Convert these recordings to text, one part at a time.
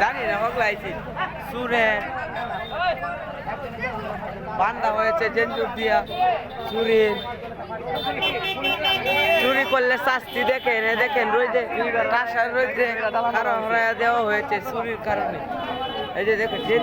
জানি না হকলাইছি সুরে। বান্ধা হয়েছে জেন্টুর দিয়া। চুরি। চুরি করলে শাস্তি দেখেন দেখেন, রোদে রাস্তার রোদে কারও হরাইয়া দেওয়া হয়েছে চুরির কারণে। এই যে দেখেন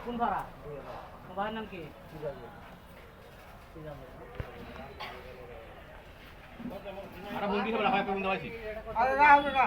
কোন বন্ধু হবে ভাইয়ের নাম কি আরে না হবে না।